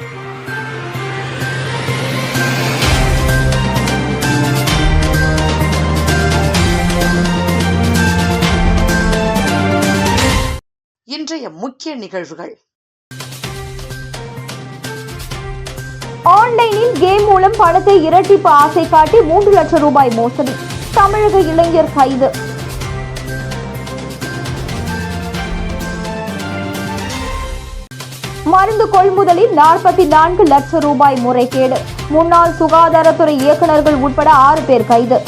இன்றைய முக்கிய நிகழ்வுகள். ஆன்லைனில் கேம் மூலம் பணத்தை இரட்டிப்பு ஆசை காட்டி மூன்று லட்சம் ரூபாய் மோசடி. தமிழக இளைஞர் கைது. மருந்து கொள்முதலில் நாற்பத்தி நான்கு லட்சம் ரூபாய் முறைகேடு. முன்னாள் சுகாதாரத்துறை இயக்குநர்கள் உட்பட ஆறு பேர் கைது.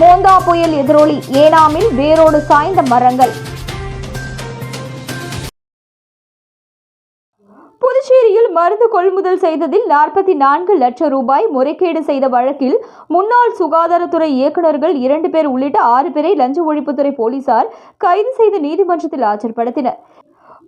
மோந்தா புயல் எதிரொலி ஏனாமில் வேரோடு சாய்ந்த மரங்கள். மருந்து கொள்முதல் செய்ததில் நாற்பத்தி நான்கு லட்சம் ரூபாய் முறைகேடு செய்த வழக்கில் முன்னாள் சுகாதாரத்துறை இயக்குநர்கள் இரண்டு பேர் உள்ளிட்ட ஆறு பேரை லஞ்ச ஒழிப்புத்துறை போலீசார் கைது செய்து நீதிமன்றத்தில் ஆஜர்படுத்தினர்.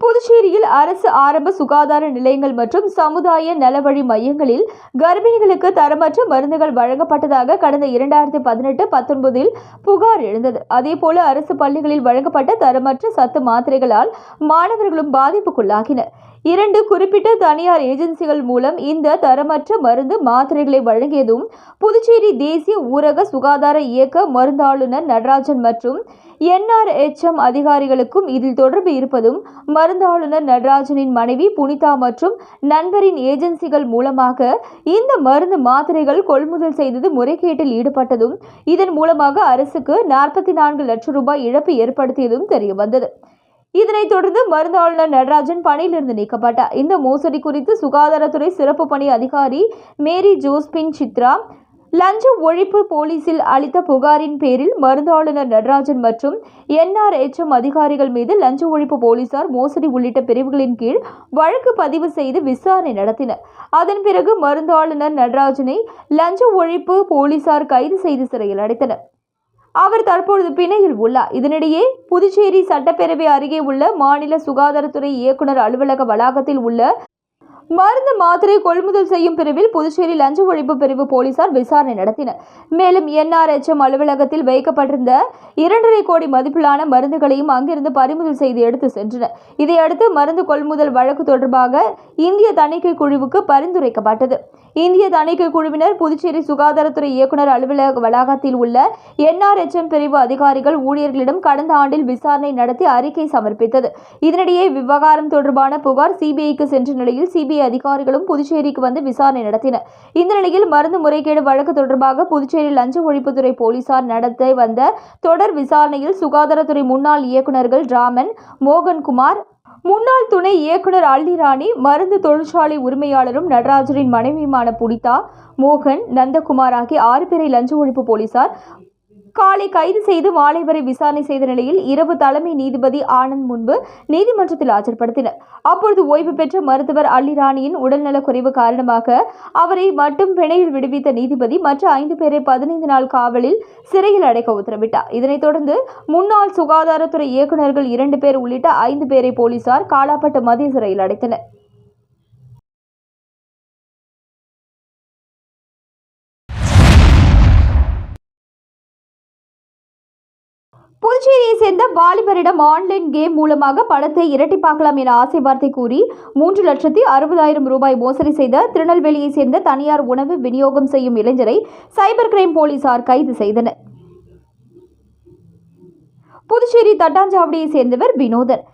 புதுச்சேரியில் அரசு ஆரம்ப சுகாதார நிலையங்கள் மற்றும் சமுதாய நலவழி மையங்களில் கர்ப்பிணிகளுக்கு தரமற்ற மருந்துகள் வழங்கப்பட்டதாக கடந்த இரண்டாயிரத்தி பதினெட்டு பத்தொன்பதில் புகார் எழுந்தது. அதேபோல அரசு பள்ளிகளில் வழங்கப்பட்ட தரமற்ற சத்து மாத்திரைகளால் மாணவர்களும் பாதிப்புக்குள்ளாகினர். இரண்டு குறிப்பிட்ட தனியார் ஏஜென்சிகள் மூலம் இந்த தரமற்ற மருந்து மாத்திரைகளை வழங்கியதும் புதுச்சேரி தேசிய ஊரக சுகாதார இயக்க மருந்தாளுநர் நடராஜன் மற்றும் என்ஆர்எச்எம் அதிகாரிகளுக்கும் இதில் தொடர்பு இருப்பதும் மருந்தாளுநர் நடராஜனின் மனைவி புனிதா மற்றும் நண்பரின் ஏஜென்சிகள் மூலமாக இந்த மருந்து மாத்திரைகள் கொள்முதல் செய்தது முறைகேட்டில் ஈடுபட்டதும் இதன் மூலமாக அரசுக்கு நாற்பத்தி நான்கு லட்சம் ரூபாய் இழப்பு ஏற்படுத்தியதும் தெரியவந்தது இதனைத் தொடர்ந்து மருந்தாளுநர் நடராஜன் பணியிலிருந்து நீக்கப்பட்டார். இந்த மோசடி குறித்து சுகாதாரத்துறை சிறப்பு பணி அதிகாரி மேரி ஜோஸ்பின் சித்ரா லஞ்ச ஒழிப்பு போலீசில் அளித்த புகாரின் பேரில் மருந்தாளுநர் நடராஜன் மற்றும் என்ஆர்எச்எம் அதிகாரிகள் மீது லஞ்ச ஒழிப்பு போலீசார் மோசடி உள்ளிட்ட பிரிவுகளின் கீழ் வழக்கு பதிவு செய்து விசாரணை நடத்தினர். அதன் பிறகு மருந்தாளுநர் நடராஜனை லஞ்ச ஒழிப்பு போலீசார் கைது செய்து சிறையில் அடைத்தனர். அவர் தற்பொழுது பிணையில் உள்ளார். இதனிடையே புதுச்சேரி சட்டப்பேரவை அருகே உள்ள மாநில சுகாதாரத்துறை இயக்குனர் அலுவலக வளாகத்தில் உள்ள மருந்து மாத்திரை கொள்முதல் செய்யும் பிரிவில் புதுச்சேரி லஞ்ச ஒழிப்பு பிரிவு போலீசார் விசாரணை நடத்தினர். மேலும் என்ஆர்எச்எம் அலுவலகத்தில் வைக்கப்பட்டிருந்த இரண்டரை கோடி மதிப்பிலான மருந்துகளையும் அங்கிருந்து பறிமுதல் செய்து எடுத்து சென்றனர். இதையடுத்து மருந்து கொள்முதல் வழக்கு தொடர்பாக இந்திய தணிக்கை குழுவுக்கு பரிந்துரைக்கப்பட்டது. இந்திய தணிக்கை குழுவினர் புதுச்சேரி சுகாதாரத்துறை இயக்குனர் அலுவலக வளாகத்தில் உள்ள என்ஆர்எச்எம் பிரிவு அதிகாரிகள் ஊழியர்களிடம் கடந்த ஆண்டில் விசாரணை நடத்தி அறிக்கை சமர்ப்பித்தது. இதனிடையே விவகாரம் தொடர்பான புகார் சிபிஐக்கு சென்ற நிலையில் சிபிஐ சிபிஐ அதிகாரிகளும் புதுச்சேரிக்கு வந்து விசாரணை நடத்தினர். இந்த நிலையில் மருந்து முறைகேடு வழக்கு தொடர்பாக புதுச்சேரி லஞ்ச ஒழிப்புத்துறை போலீசார் நடத்த வந்த தொடர் விசாரணையில் சுகாதாரத்துறை முன்னாள் இயக்குநர்கள் ராமன் மோகன்குமார் முன்னாள் துணை இயக்குனர் அள்ளிராணி மருந்து தொழிற்சாலை உரிமையாளரும் நடராஜரின் மனைவியுமான புனிதா மோகன் நந்தகுமார் ஆகிய ஆறு பேரை லஞ்ச ஒழிப்பு போலீசார் காலை கைது செய்து மாலை வரை விசாரணை செய்த நிலையில் இரவு தலைமை நீதிபதி ஆனந்த் முன்பு நீதிமன்றத்தில் ஆஜர்படுத்தினர். அப்பொழுது ஓய்வு பெற்ற மருத்துவர் அல்லிராணியின் உடல்நலக் குறைவு காரணமாக அவரை மட்டும் பிணையில் விடுவித்த நீதிபதி மற்ற ஐந்து பேரை பதினைந்து நாள் காவலில் சிறையில் அடைக்க உத்தரவிட்டார். இதனைத் தொடர்ந்து முன்னாள் சுகாதாரத்துறை இயக்குநர்கள் இரண்டு பேர் உள்ளிட்ட ஐந்து பேரை போலீசார் காலாப்பட்டு மத்திய சிறையில் அடைத்தனர். புதுச்சேரியை சேர்ந்த வாலிபரிடம் ஆன்லைன் கேம் மூலமாக பணத்தை இரட்டிப்பாக்கலாம் என ஆசை வார்த்தை கூறி மூன்று லட்சத்தி அறுபதாயிரம் ரூபாய் மோசடி செய்த திருநெல்வேலியை சேர்ந்த தனியார் உணவு விநியோகம் செய்யும் இளைஞரை சைபர் கிரைம் போலீசார் கைது செய்தனர். புதுச்சேரி தட்டாஞ்சாவடியை சேர்ந்தவர் வினோதன்.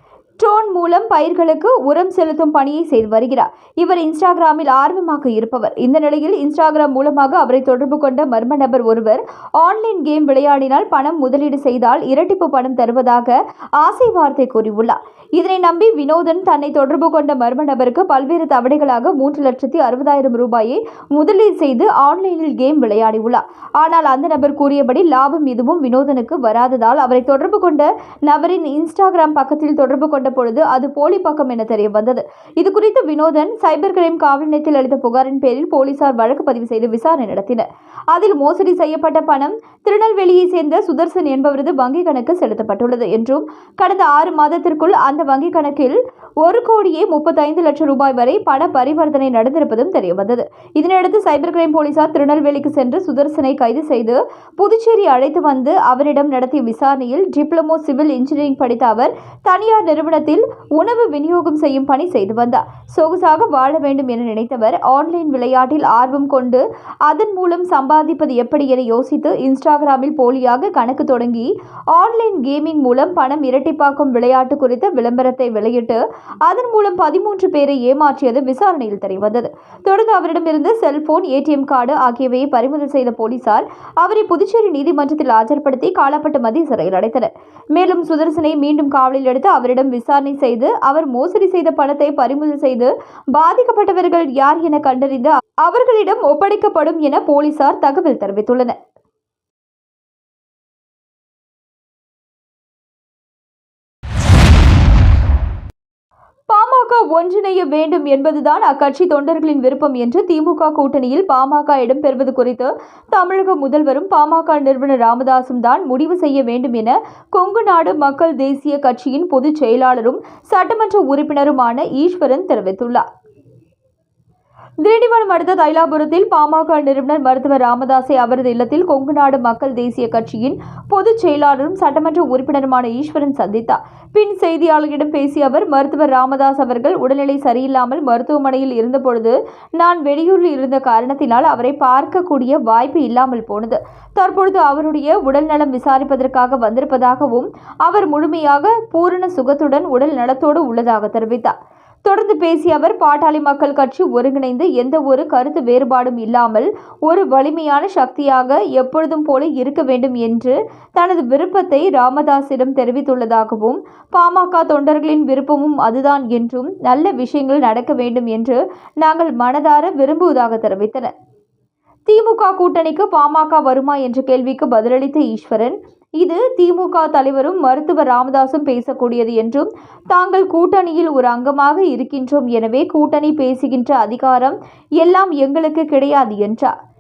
ட்ரோன் மூலம் பயிர்களுக்கு உரம் செலுத்தும் பணியை செய்து வருகிறார். இவர் இன்ஸ்டாகிராமில் ஆர்வமாக இருப்பவர். இந்த நிலையில் இன்ஸ்டாகிராம் மூலமாக அவரை தொடர்பு கொண்ட மர்ம நபர் ஒருவர் ஆன்லைன் கேம் விளையாடினால் பணம் முதலீடு செய்தால் இரட்டிப்பு பணம் தருவதாக ஆசை வார்த்தை கூறியுள்ளார். இதனை நம்பி வினோதன் தன்னை தொடர்பு கொண்ட மர்ம நபருக்கு பல்வேறு தவணைகளாக மூன்று லட்சத்தி அறுபதாயிரம் ரூபாயை முதலீடு செய்து ஆன்லைனில் கேம் விளையாடியுள்ளார். ஆனால் அந்த நபர் கூறியபடி லாபம் எதுவும் வினோதனுக்கு வராததால் அவரை தொடர்பு கொண்ட நபரின் இன்ஸ்டாகிராம் பக்கத்தில் தொடர்பு கொண்ட பொழுது அது போலி பக்கம் என தெரிய வந்தது. இது குறித்து வினோதன் சைபர் கிரைம் காவல் நிலையத்தில் அளித்த புகாரின் பேரில் போலீசார் வழக்கு பதிவு செய்து விசாரணை நடத்தினர். அதில் மோசடி செய்யப்பட்ட பணம் திருநெல்வேலியை சேர்ந்த சுதர்சன் என்பவரது வங்கிக் கணக்கு செலுத்தப்பட்டுள்ளது என்றும் கடந்த ஆறு மாதத்திற்குள் அந்த வங்கிக் கணக்கில் ஒரு கோடியே முப்பத்தைந்து லட்சம் ரூபாய் வரை பண பரிவர்த்தனை நடந்திருப்பதும் தெரியவந்தது. இதனையடுத்து சைபர் கிரைம் போலீசார் திருநெல்வேலிக்கு சென்று சுதர்சனை கைது செய்து புதுச்சேரி அழைத்து வந்து அவரிடம் நடத்திய விசாரணையில் டிப்ளமோ சிவில் இன்ஜினியரிங் படித்த அவர் தனியார் நிறுவனத்தில் உணவு விநியோகம் செய்யும் பணி செய்து வந்தார். சொகுசாக வாழ வேண்டும் என நினைத்தவர் ஆன்லைன் விளையாட்டில் ஆர்வம் கொண்டு அதன் மூலம் சம்பாதிப்பது எப்படி என யோசித்து இன்ஸ்டா இன்ஸ்டாகிராமில் போலியாக கணக்கு தொடங்கி ஆன்லைன் கேமிங் மூலம் பணம் இரட்டிப்பாக்கும் விளையாட்டு குறித்த விளம்பரத்தை வெளியிட்டு அதன் மூலம் பதிமூன்று பேரை ஏமாற்றியது விசாரணையில் தெரியவந்தது தொடர்ந்து அவரிடமிருந்து செல்போன் ஏடிஎம் கார்டு ஆகியவையை பறிமுதல் செய்த போலீசார் அவரை புதுச்சேரி நீதிமன்றத்தில் ஆஜர்படுத்தி காலாப்பட்டு மத்திய சிறையில் அடைத்தனர். மேலும் சுதர்சனை மீண்டும் காவலில் எடுத்து அவரிடம் விசாரணை செய்து அவர் மோசடி செய்த பணத்தை பறிமுதல் செய்து பாதிக்கப்பட்டவர்கள் யார் என கண்டறிந்து அவர்களிடம் ஒப்படைக்கப்படும் என போலீசார் தகவல் தெரிவித்துள்ளனர். திமுக ஒன்றிணைய வேண்டும் என்பதுதான் அக்கட்சி தொண்டர்களின் விருப்பம் என்று திமுக கூட்டணியில் பாமக இடம்பெறுவது குறித்து தமிழக முதல்வரும் பாமக நிறுவனர் ராமதாசும் தான் முடிவு செய்ய வேண்டும் என கொங்கு நாடு மக்கள் தேசிய கட்சியின் பொதுச் செயலாளரும் சட்டமன்ற உறுப்பினருமான ஈஸ்வரன் தெரிவித்துள்ளார். திண்டிவனம் அடுத்த தைலாபுரத்தில் பாமக நிறுவனர் மருத்துவர் ராமதாசை அவரது இல்லத்தில் கொங்கு நாடு மக்கள் தேசிய கட்சியின் பொதுச் செயலாளரும் சட்டமன்ற உறுப்பினருமான ஈஸ்வரன் சந்தித்தார். பின் செய்தியாளர்களிடம் பேசிய அவர் மருத்துவர் ராமதாஸ் அவர்கள் உடல்நிலை சரியில்லாமல் மருத்துவமனையில் இருந்தபொழுது நான் வெளியூரில் இருந்த காரணத்தினால் அவரை பார்க்கக்கூடிய வாய்ப்பு இல்லாமல் போனது. தற்பொழுது அவருடைய உடல்நலம் விசாரிப்பதற்காக வந்திருப்பதாகவும் அவர் முழுமையாக பூரண சுகத்துடன் உடல் நலத்தோடு உள்ளதாக தெரிவித்தார். தொடர்ந்து பேசிய அவர் பாட்டாளி மக்கள் கட்சி ஒருங்கிணைந்து எந்த ஒரு கருத்து வேறுபாடும் இல்லாமல் ஒரு வலிமையான சக்தியாக எப்பொழுதும் போல இருக்க வேண்டும் என்று தனது விருப்பத்தை ராமதாஸிடம் தெரிவித்துள்ளதாகவும் பாமக தொண்டர்களின் விருப்பமும் அதுதான் என்றும் நல்ல விஷயங்கள் நடக்க வேண்டும் என்று நாங்கள் மனதார விரும்புவதாக தெரிவித்தனர். திமுக கூட்டணிக்கு பாமக வருமா என்ற கேள்விக்கு பதிலளித்த ஈஸ்வரன் இது திமுக தலைவரும் மருத்துவர் ராமதாசும் பேசக்கூடியது என்றும் தாங்கள் கூட்டணியில் ஒரு அங்கமாக இருக்கின்றோம் எனவே கூட்டணி பேசுகின்ற அதிகாரம் எல்லாம் எங்களுக்கு கிடையாது என்றார்.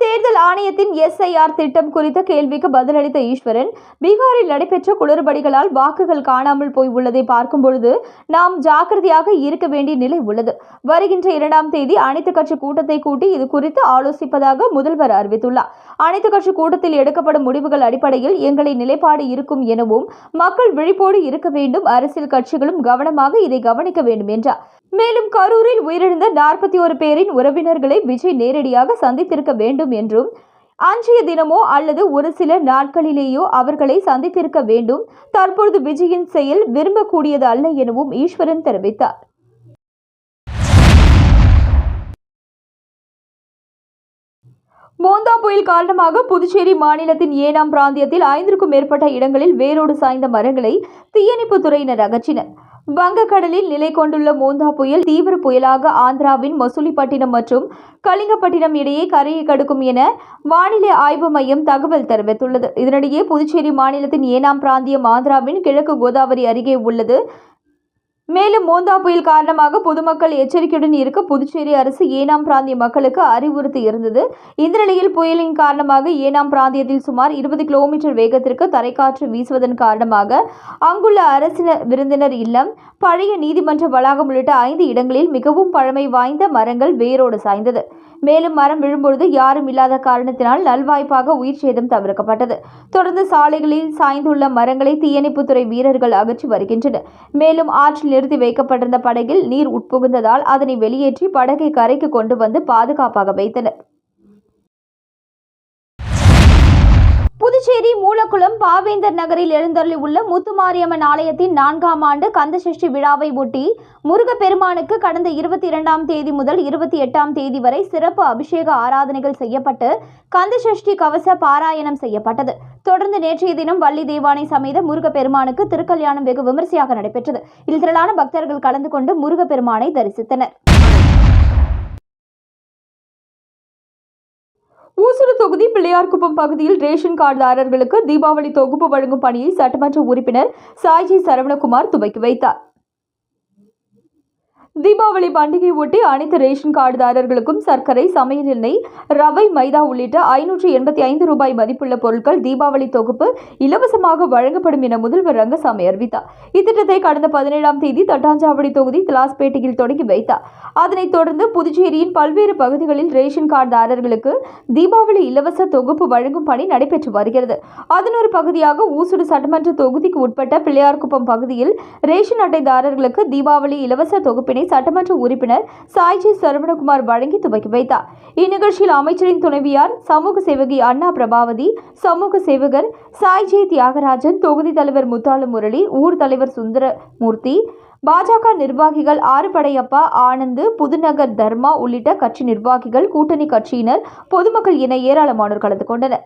தேர்தல் ஆணையத்தின் எஸ்ஐஆர் திட்டம் குறித்த கேள்விக்கு பதிலளித்த ஈஸ்வரன் பீகாரில் நடைபெற்ற குளறுபடிகளால் வாக்குகள் காணாமல் போய் உள்ளதை பார்க்கும் பொழுது நாம் ஜாக்கிரதையாக இருக்க வேண்டிய நிலை உள்ளது. வருகின்ற இரண்டாம் தேதி அனைத்து கட்சி கூட்டத்தை கூட்டி இது குறித்து ஆலோசிப்பதாக முதல்வர் அறிவித்துள்ளார். அனைத்து கட்சி கூட்டத்தில் எடுக்கப்படும் முடிவுகள் அடிப்படையில் எங்களை நிலைப்பாடு இருக்கும் எனவும் மக்கள் விழிப்போடு இருக்க வேண்டும் அரசியல் கட்சிகளும் கவனமாக இதை கவனிக்க வேண்டும் என்றார். மேலும் கரூரில் உயிரிழந்த நாற்பத்தி ஒரு பேரின் உறவினர்களை விஜய் நேரடியாக சந்தித்திருக்க வேண்டும் என்றும் அன்றைய தினமோ அல்லது ஒரு சில நாட்களிலேயோ அவர்களை சந்தித்திருக்க வேண்டும். தற்பொழுது விஜயின் செயல் விரும்பக்கூடியது அல்ல எனவும் ஈஸ்வரன் தெரிவித்தார். மோந்தா புயல் காரணமாக புதுச்சேரி மாநிலத்தின் ஏனாம் பிராந்தியத்தில் ஐந்திற்கும் மேற்பட்ட இடங்களில் வேரோடு சாய்ந்த மரங்களை தீயணைப்பு துறையினர் அகற்றினர். வங்கக்கடலில் நிலை கொண்டுள்ள மூந்தா புயல் தீவிர புயலாக ஆந்திராவின் மசூலிப்பட்டினம் மற்றும் கலிங்கப்பட்டினம் இடையே கரையை கடக்கும் என வானிலை ஆய்வு மையம் தகவல் தெரிவித்துள்ளது. இதனிடையே புதுச்சேரி மாநிலத்தின் ஏனாம் பிராந்தியம் ஆந்திராவின் கிழக்கு கோதாவரி அருகே உள்ளது. மேலும் மோந்தா புயல் காரணமாக பொதுமக்கள் எச்சரிக்கையுடன் இருக்க புதுச்சேரி அரசு ஏனாம் பிராந்திய மக்களுக்கு அறிவுறுத்தி இருந்தது. இந்த நிலையில் புயலின் காரணமாக ஏனாம் பிராந்தியத்தில் சுமார் இருபது கிலோமீட்டர் வேகத்திற்கு தரைக்காற்று வீசுவதன் காரணமாக அங்குள்ள அரசின விருந்தினர் இல்லம் பழைய நீதிமன்ற வளாகம் உள்ளிட்ட ஐந்து இடங்களில் மிகவும் பழமை வாய்ந்த மரங்கள் வேரோடு சாய்ந்தது. மேலும் மரம் விழும்பொழுது யாரும் இல்லாத காரணத்தினால் நல்வாய்ப்பாக உயிர் சேதம் தவிர்க்கப்பட்டது. தொடர்ந்து சாலைகளில் சாய்ந்துள்ள மரங்களை தீயணைப்புத்துறை வீரர்கள் அகற்றி வருகின்றனர். மேலும் ஆற்றில் நிறுத்தி வைக்கப்பட்டிருந்த படகில் நீர் உட்புகுந்ததால் அதனை வெளியேற்றி படகை கரைக்கு கொண்டு வந்து பாதுகாப்பாக வைத்தனர். புதுச்சேரி மூலக்குளம் பாவேந்தர் நகரில் எழுந்தருளியுள்ள முத்துமாரியம்மன் ஆலயத்தின் நான்காம் ஆண்டு கந்தசஷ்டி விழாவை ஒட்டி முருகப்பெருமானுக்கு கடந்த இருபத்தி இரண்டாம் தேதி முதல் இருபத்தி எட்டாம் தேதி வரை சிறப்பு அபிஷேக ஆராதனைகள் செய்யப்பட்டு கந்தசஷ்டி கவச பாராயணம் செய்யப்பட்டது. தொடர்ந்து நேற்றைய தினம் வள்ளி தேவானை சமேத முருகப்பெருமானுக்கு திருக்கல்யாணம் வெகு விமரிசையாக நடைபெற்றது. இதில் திரளான பக்தர்கள் கலந்து கொண்டு முருகப்பெருமானை தரிசித்தனர். ஊசுடு தொகுதி பிள்ளையார்குப்பம் பகுதியில் ரேஷன் கார்டுதாரர்களுக்கு தீபாவளி தொகுப்பு வழங்கும் பணியை சட்டமன்ற உறுப்பினர் சாய்ஜி சரவணகுமார் துவக்கி வைத்தார். தீபாவளி பண்டிகை ஒட்டி அனைத்து ரேஷன் கார்டுதாரர்களுக்கும் சர்க்கரை சமையல் எண்ணெய் ரவை மைதா உள்ளிட்ட ஐநூற்று எண்பத்தி ஐந்து ரூபாய் மதிப்புள்ள பொருட்கள் தீபாவளி தொகுப்பு இலவசமாக வழங்கப்படும் என முதல்வர் ரங்கசாமி அறிவித்தார். இத்திட்டத்தை கடந்த பதினேழாம் தேதி தட்டாஞ்சாவடி தொகுதி திலாஸ்பேட்டையில் தொடங்கி வைத்தார். அதனைத் தொடர்ந்து புதுச்சேரியின் பல்வேறு பகுதிகளில் ரேஷன் கார்டுதாரர்களுக்கு தீபாவளி இலவச தொகுப்பு வழங்கும் பணி நடைபெற்று வருகிறது. அதன் ஒரு பகுதியாக ஊசுடு சட்டமன்ற தொகுதிக்கு உட்பட்ட பிள்ளையார்குப்பம் பகுதியில் ரேஷன் அட்டைதாரர்களுக்கு தீபாவளி இலவச தொகுப்பினை சட்டமன்ற உறுப்பினர் சாய்ஜி சரவணகுமார் வழங்கி துவக்கி வைத்தார். இந்நிகழ்ச்சியில் அமைச்சரின் துணைவியார் சமூக சேவகி அண்ணா பிரபாவதி சமூக சேவகர் சாய்ஜி தியாகராஜன் தொகுதி தலைவர் முத்தாளு முரளி ஊர் தலைவர் சுந்தரமூர்த்தி பாஜக நிர்வாகிகள் ஆறுபடையப்பா ஆனந்து புதுநகர் தர்மா உள்ளிட்ட கட்சி நிர்வாகிகள் கூட்டணி கட்சியினர் பொதுமக்கள் என ஏராளமானோர் கலந்து கொண்டனர்.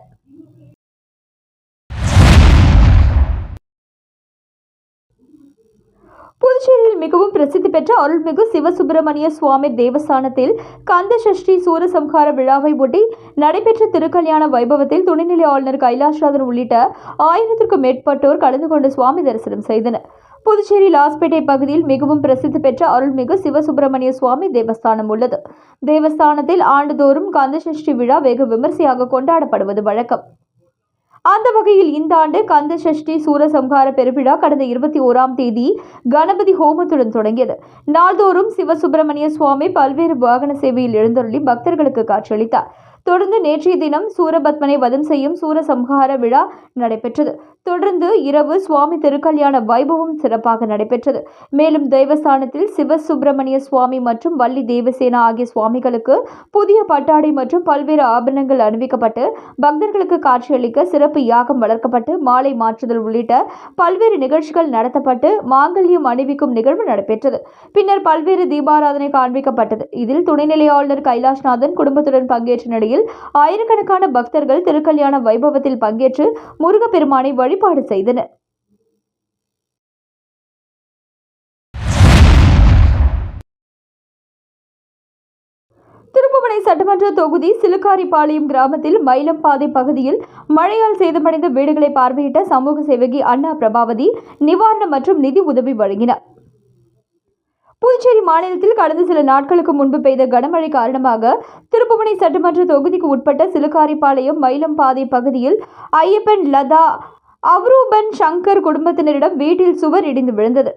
புதுச்சேரியில் மிகவும் பிரசித்தி பெற்ற அருள்மிகு சிவசுப்பிரமணிய சுவாமி தேவஸ்தானத்தில் கந்த சஷ்டி சூரசம்ஹார விழாவை ஒட்டி நடைபெற்ற திருக்கல்யாண வைபவத்தில் துணைநிலை ஆளுநர் கைலாஷ்நாதன் உள்ளிட்ட ஆயிரத்திற்கும் மேற்பட்டோர் கலந்து கொண்டு சுவாமி தரிசனம் செய்தனர். புதுச்சேரி லாஸ்பேட்டை பகுதியில் மிகவும் பிரசித்தி பெற்ற அருள்மிகு சிவசுப்பிரமணிய சுவாமி தேவஸ்தானம் உள்ளது. தேவஸ்தானத்தில் ஆண்டுதோறும் கந்தசஷ்டி விழா வெகு விமர்சையாக கொண்டாடப்படுவது வழக்கம். அந்த வகையில் இந்த ஆண்டு கந்த சஷ்டி சூரசம்ஹார பெருவிழா கடந்த இருபத்தி ஓராம் தேதி கணபதி ஹோமத்துடன் தொடங்கியது. நாள்தோறும் சிவசுப்பிரமணிய சுவாமி பல்வேறு வாகன சேவையில் எழுந்தருளி பக்தர்களுக்கு காட்சியளித்தார். தொடர்ந்து நேற்றைய தினம் சூரபத்மனை வதம் செய்யும் சூரசம்ஹார விழா நடைபெற்றது. தொடர்ந்து இரவு சுவாமி திருக்கல்யாண வைபவம் சிறப்பாக நடைபெற்றது. மேலும் தேவஸ்தானத்தில் சிவசுப்பிரமணிய சுவாமி மற்றும் வள்ளி தேவசேனா ஆகிய சுவாமிகளுக்கு புதிய பட்டாடை மற்றும் பல்வேறு ஆபரணங்கள் அணிவிக்கப்பட்டு பக்தர்களுக்கு காட்சியளிக்க சிறப்பு யாகம் வளர்க்கப்பட்டு மாலை மாற்றுதல் உள்ளிட்ட பல்வேறு நிகழ்ச்சிகள் நடத்தப்பட்டு மாங்கல்யம் அணிவிக்கும் நிகழ்வு நடைபெற்றது. பின்னர் பல்வேறு தீபாராதனை காண்பிக்கப்பட்டது. இதில் துணைநிலை ஆளுநர் கைலாஷ்நாதன் குடும்பத்துடன் பங்கேற்ற நிலையில் ஆயிரக்கணக்கான பக்தர்கள் திருக்கல்யாண வைபவத்தில் பங்கேற்று முருகப்பெருமானை வழிபாடு செய்தனர். திருப்புவனை சட்டமன்ற தொகுதி சிலுக்காரிப்பாளையம் கிராமத்தில் மயிலம்பாதை பகுதியில் மழையால் சேதமடைந்த வீடுகளை பார்வையிட்ட சமூக சேவகி அண்ணா பிரபாவதி நிவாரணம் மற்றும் நிதி உதவி வழங்கினார். புதுச்சேரி மாநிலத்தில் கடந்த சில நாட்களுக்கு முன்பு பெய்த கனமழை காரணமாக திருப்புமணி சட்டமன்ற தொகுதிக்கு உட்பட்ட சிலுக்காரிப்பாளையம் மயிலம்பாதை பகுதியில் ஐயப்பன் லதா அவ்ரூபன் சங்கர் குடும்பத்தினரிடம் வீட்டில் சுவர் இடிந்து விழுந்தது.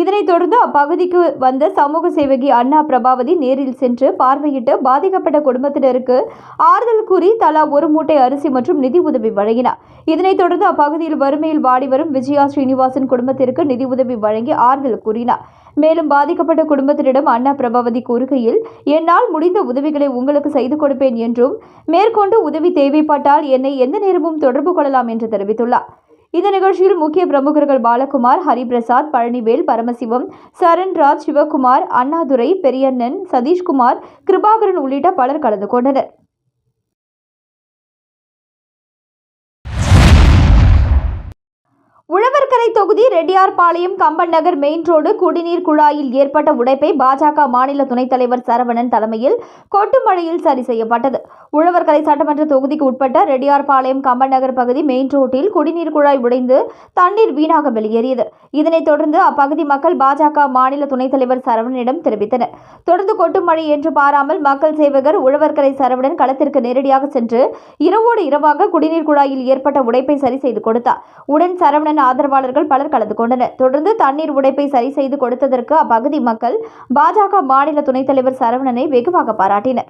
இதனைத் தொடர்ந்து அப்பகுதிக்கு வந்த சமூக சேவகி அண்ணா பிரபாவதி நேரில் சென்று பார்வையிட்டு பாதிக்கப்பட்ட குடும்பத்தினருக்கு ஆறுதல் கூறி தலா ஒரு மூட்டை அரிசி மற்றும் நிதி உதவி வழங்கினார். இதனைத் தொடர்ந்து அப்பகுதியில் வறுமையில் வாடி வரும் விஜயா ஸ்ரீனிவாசன் குடும்பத்திற்கு நிதி உதவி வழங்கி ஆறுதல் கூறினார். மேலும் பாதிக்கப்பட்ட குடும்பத்தினரிடம் அண்ணா பிரபாவதி கூறுகையில் என்னால் முடிந்த உதவிகளை உங்களுக்கு செய்து கொடுப்பேன் என்றும் மேற்கொண்டு உதவி தேவைப்பட்டால் என்னை எந்த நேரமும் தொடர்பு கொள்ளலாம் என்று தெரிவித்துள்ளார். இந்த நிகழ்ச்சியில் முக்கிய பிரமுகர்கள் பாலகுமார் ஹரிபிரசாத் பழனிவேல் பரமசிவம் சரண்ராஜ் சிவகுமார் அண்ணாதுரை பெரியண்ணன் சதீஷ்குமார் கிருபாகரன் உள்ளிட்ட பலர் கலந்து கொண்டனர். உழவர்கரை தொகுதி ரெட்டியார்பாளையம் கம்பன் நகர் மெயின் ரோடு குடிநீர் குழாயில் ஏற்பட்ட உடைப்பை பாஜக மாநில துணைத் தலைவர் சரவணன் தலைமையில் கொட்டுமழையில் சரி செய்யப்பட்டது. உழவர்கரை சட்டமன்ற தொகுதிக்கு உட்பட்ட ரெட்டியார்பாளையம் கம்பன் நகர் பகுதி மெயின் ரோட்டில் குடிநீர் குழாய் உடைந்து தண்ணீர் வீணாக வெளியேறியது. இதனைத் தொடர்ந்து அப்பகுதி மக்கள் பாஜக மாநில துணைத் தலைவர் சரவணனிடம் தெரிவித்தனர். தொடர்ந்து கொட்டுமழை என்று பாராமல் மக்கள் சேவகர் உழவர்கரை சரவணன் களத்திற்கு நேரடியாக சென்று இரவோடு இரவாக குடிநீர் குழாயில் ஏற்பட்ட உடைப்பை சரி செய்து கொடுத்தார். உடன் சரவணன் சரவணன் ஆதரவாளர்கள் பலர் கலந்து கொண்டனர். தொடர்ந்து தண்ணீர் உடைப்பை சரி செய்து கொடுத்ததற்கு அப்பகுதி மக்கள் பாஜக மாநில துணைத் தலைவர் சரவணனை வெகுவாக பாராட்டினர்.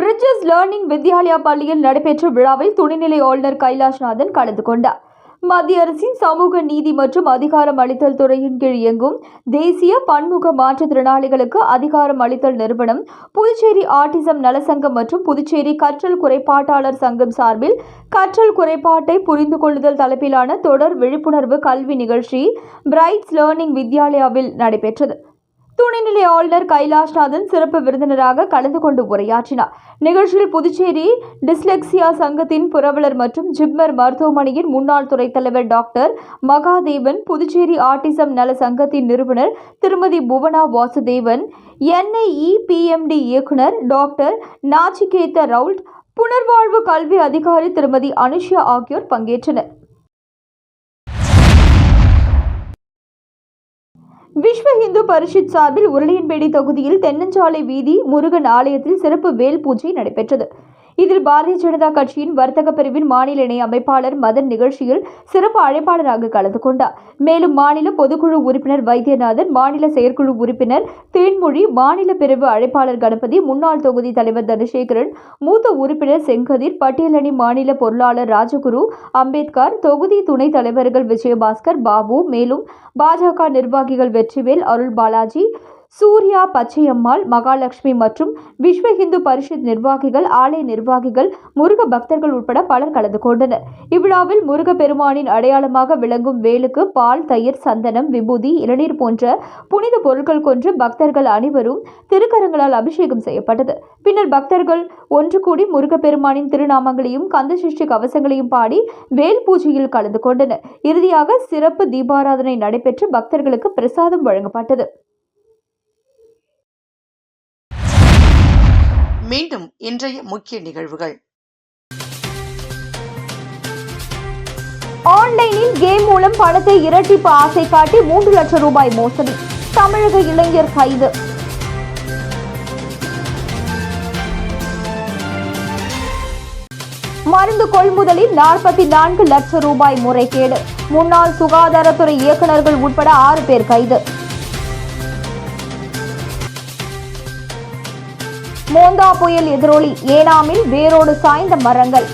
பிரிட்ஜஸ் லேர்னிங் வித்யாலயா பள்ளியில் நடைபெற்ற விழாவில் துணைநிலை ஆளுநர் கைலாஷ்நாதன் கலந்து கொண்டார். மத்திய அரசின் சமூக நீதி மற்றும் அதிகாரம் அளித்தல் துறையின் கீழ் இயங்கும் தேசிய பன்முக மாற்றுத்திறனாளிகளுக்கு அதிகாரம் அளித்தல் நிறுவனம் புதுச்சேரி ஆட்டிசம் நலசங்கம் மற்றும் புதுச்சேரி கற்றல் குறைபாட்டாளர் சங்கம் சார்பில் கற்றல் குறைபாட்டை புரிந்து கொள்ளுதல் தலைப்பிலான தொடர் விழிப்புணர்வு கல்வி நிகழ்ச்சி பிரைட்ஸ் லேர்னிங் வித்யாலயாவில் நடைபெற்றது. துணைநிலை ஆளுநர் கைலாஷ்நாதன் சிறப்பு விருந்தினராக கலந்து கொண்டு உரையாற்றினார். நிகழ்ச்சியில் புதுச்சேரி டிஸ்லெக்சியா சங்கத்தின் புரவலர் மற்றும் ஜிப்மர் மருத்துவமனையின் முன்னாள் துறைத் தலைவர் டாக்டர் மகாதேவன் புதுச்சேரி ஆட்டிசம் நல சங்கத்தின் நிறுவனர் திருமதி புவனா வாசுதேவன் என்ஐஇ பிஎம்டி இயக்குனர் டாக்டர் நாச்சிகேத்த ரவுல்ட் புனர்வாழ்வு கல்வி அதிகாரி திருமதி அனுஷா ஆகியோர் பங்கேற்றனர். விஸ்வ இந்து பரிஷத் சார்பில் உருளையன்பேட்டை தொகுதியில் தென்னஞ்சாலை வீதி முருகன் ஆலயத்தில் சிறப்பு வேல் பூஜை நடைபெற்றது. இதில் பாரதிய ஜனதா கட்சியின் வர்த்தக பிரிவின் மாநில இணை அமைப்பாளர் மதன் நிகழ்ச்சியில் சிறப்பு அழைப்பாளராக கலந்து கொண்டார். மேலும் மாநில பொதுக்குழு உறுப்பினர் வைத்தியநாதன் மாநில செயற்குழு உறுப்பினர் தேன்மொழி மாநில பிரிவு அழைப்பாளர் கணபதி முன்னாள் தொகுதி தலைவர் தனசேகரன் மூத்த உறுப்பினர் செங்கதிர் பட்டியலணி மாநில பொருளாளர் ராஜகுரு அம்பேத்கர் தொகுதி துணைத் தலைவர்கள் விஜயபாஸ்கர் பாபு மேலும் பாஜக நிர்வாகிகள் வெற்றிவேல் அருள் பாலாஜி சூர்யா பச்சையம்மாள் மகாலட்சுமி மற்றும் விஸ்வ இந்து பரிஷத் நிர்வாகிகள் ஆலய நிர்வாகிகள் முருக பக்தர்கள் உட்பட பலர் கலந்து கொண்டனர். இவ்விழாவில் முருக பெருமானின் அடையாளமாக விளங்கும் வேலுக்கு பால் தயிர் சந்தனம் விபூதி இளநீர் போன்ற புனித பொருட்கள் கொன்று பக்தர்கள் அனைவரும் திருக்கரங்களால் அபிஷேகம் செய்யப்பட்டது. பின்னர் பக்தர்கள் ஒன்று கூடி முருகப்பெருமானின் திருநாமங்களையும் கந்தசிஷ்டி கவசங்களையும் பாடி வேல் பூஜையில் கலந்து கொண்டனர். இறுதியாக சிறப்பு தீபாராதனை நடைபெற்று பக்தர்களுக்கு பிரசாதம் வழங்கப்பட்டது. மீண்டும் இன்றைய முக்கிய நிகழ்வுகள். ஆன்லைனில் கேம் மூலம் பணத்தை இரட்டிப்பு ஆசை காட்டி மூன்று லட்சம் ரூபாய் மோசடி. தமிழக இளைஞர் கைது. மருந்து கொள்முதலில் நாற்பத்தி நான்கு லட்சம் ரூபாய் முறைகேடு. முன்னாள் சுகாதாரத்துறை இயக்குநர்கள் உட்பட ஆறு பேர் கைது. மோந்தா புயல் எதிரொலி. ஏனாமில் வேரோடு சாய்ந்த மரங்கள்.